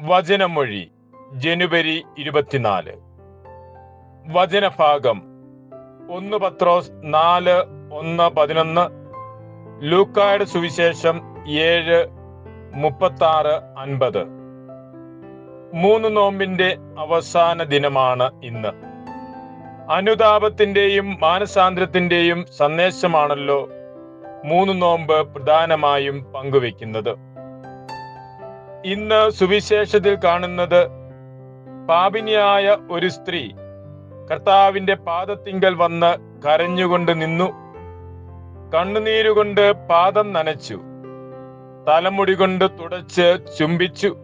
വചനമൊഴി ജനുവരി ഇരുപത്തിനാല്. വചനഭാഗം ഒന്ന് പത്രോസ് നാല് ഒന്ന് പതിനൊന്ന്. ലൂക്കായുടെ സുവിശേഷം ഏഴ് മുപ്പത്തി ആറ് അൻപത്. മൂന്ന് നോമ്പിന്റെ അവസാന ദിനമാണ് ഇന്ന്. അനുതാപത്തിന്റെയും മാനസാന്തരത്തിന്റെയും സന്ദേശമാണല്ലോ മൂന്ന് നോമ്പ് പ്രധാനമായും പങ്കുവെക്കുന്നത് ഇന്ന് സുവിശേഷത്തിൽ കാണുന്നത് പാപിനിയായ ഒരു സ്ത്രീ കർത്താവിന്റെ പാദത്തിങ്കൽ വന്ന് കരഞ്ഞുകൊണ്ട് നിന്നു. കണ്ണുനീരുകൊണ്ട് പാദം നനച്ചു. തലമുടി കൊണ്ട് തുടച്ച് ചുംബിച്ചു.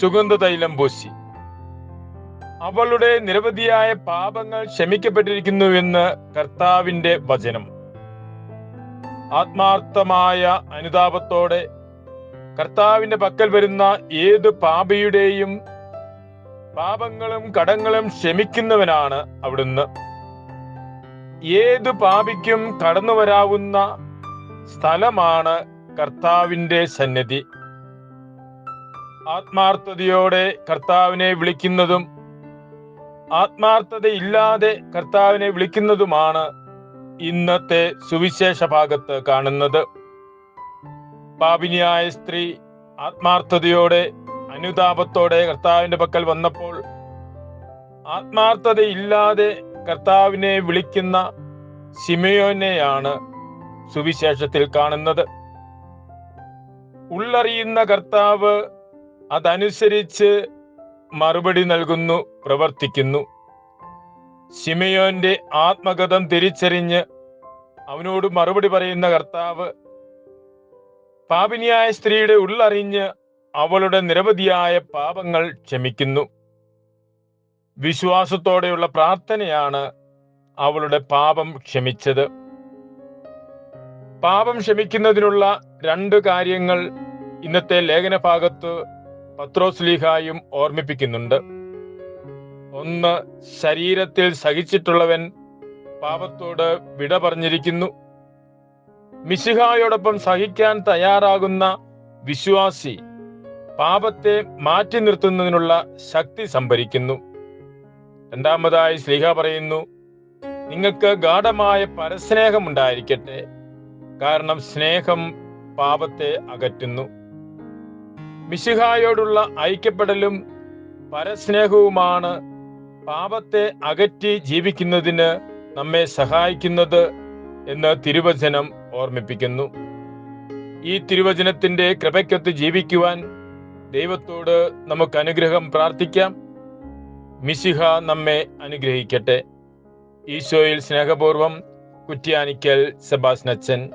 സുഗന്ധതൈലം പൂശി. അവളുടെ നിരവധിയായ പാപങ്ങൾ ക്ഷമിക്കപ്പെട്ടിരിക്കുന്നുവെന്ന് കർത്താവിന്റെ വചനം. ആത്മാർത്ഥമായ അനുതാപത്തോടെ കർത്താവിന്റെ പക്കൽ വരുന്ന ഏത് പാപിയുടെയും പാപങ്ങളും കടങ്ങളും ക്ഷമിക്കുന്നവനാണ് അവിടുന്ന്. ഏത് പാപിക്കും കടന്നു വരാവുന്ന സ്ഥലമാണ് കർത്താവിന്റെ സന്നിധി. ആത്മാർത്ഥതയോടെ കർത്താവിനെ വിളിക്കുന്നതും ആത്മാർത്ഥതയില്ലാതെ കർത്താവിനെ വിളിക്കുന്നതുമാണ് ഇന്നത്തെ സുവിശേഷ ഭാഗത്ത് കാണുന്നത്. പാപിനിയായ സ്ത്രീ ആത്മാർത്ഥതയോടെ അനുതാപത്തോടെ കർത്താവിന്റെ പക്കൽ വന്നപ്പോൾ ആത്മാർത്ഥതയില്ലാതെ കർത്താവിനെ വിളിക്കുന്ന സിമയോനെയാണ് സുവിശേഷത്തിൽ കാണുന്നത്. ഉള്ളറിയുന്ന കർത്താവ് അതനുസരിച്ച് മറുപടി നൽകുന്നു പ്രവർത്തിക്കുന്നു. സിമയോന്റെ ആത്മഗതം തിരിച്ചറിഞ്ഞ് അവനോട് മറുപടി പറയുന്ന കർത്താവ് പാപിനിയായ സ്ത്രീയുടെ ഉള്ളറിഞ്ഞ് അവളുടെ നിരവധിയായ പാപങ്ങൾ ക്ഷമിക്കുന്നു. വിശ്വാസത്തോടെയുള്ള പ്രാർത്ഥനയാണ് അവളുടെ പാപം ക്ഷമിച്ചത്. പാപം ക്ഷമിക്കുന്നതിനുള്ള രണ്ട് കാര്യങ്ങൾ ഇന്നത്തെ ലേഖന ഭാഗത്ത് പത്രോസ്ലീഹായും ഓർമ്മിപ്പിക്കുന്നുണ്ട്. ഒന്ന് ശരീരത്തിൽ സഹിച്ചിട്ടുള്ളവൻ പാപത്തോട് വിട പറഞ്ഞിരിക്കുന്നു മിശിഹായോടൊപ്പം സഹിക്കാൻ തയ്യാറാകുന്ന വിശ്വാസി പാപത്തെ മാറ്റി നിർത്തുന്നതിനുള്ള ശക്തി സംഭരിക്കുന്നു. രണ്ടാമതായി ശ്രീഹ പറയുന്നു നിങ്ങൾക്ക് ഗാഠമായ പരസ്നേഹം ഉണ്ടായിരിക്കട്ടെ. കാരണം സ്നേഹം പാപത്തെ അകറ്റുന്നു. മിശിഹായോടുള്ള ഐക്യപ്പെടലും പരസ്നേഹവുമാണ് പാപത്തെ അകറ്റി ജീവിക്കുന്നതിന് നമ്മെ സഹായിക്കുന്നത് എന്ന് തിരുവചനം ഓർമ്മിപ്പിക്കുന്നു. ഈ തിരുവചനത്തിന്റെ കൃപയ്ക്കൊത്ത് ജീവിക്കുവാൻ ദൈവത്തോട് നമുക്ക് അനുഗ്രഹം പ്രാർത്ഥിക്കാം. മിശിഹ നമ്മെ അനുഗ്രഹിക്കട്ടെ. ഈശോയിൽ സ്നേഹപൂർവം കുറ്റ്യാനിക്കൽ സെബാസ്നച്ചൻ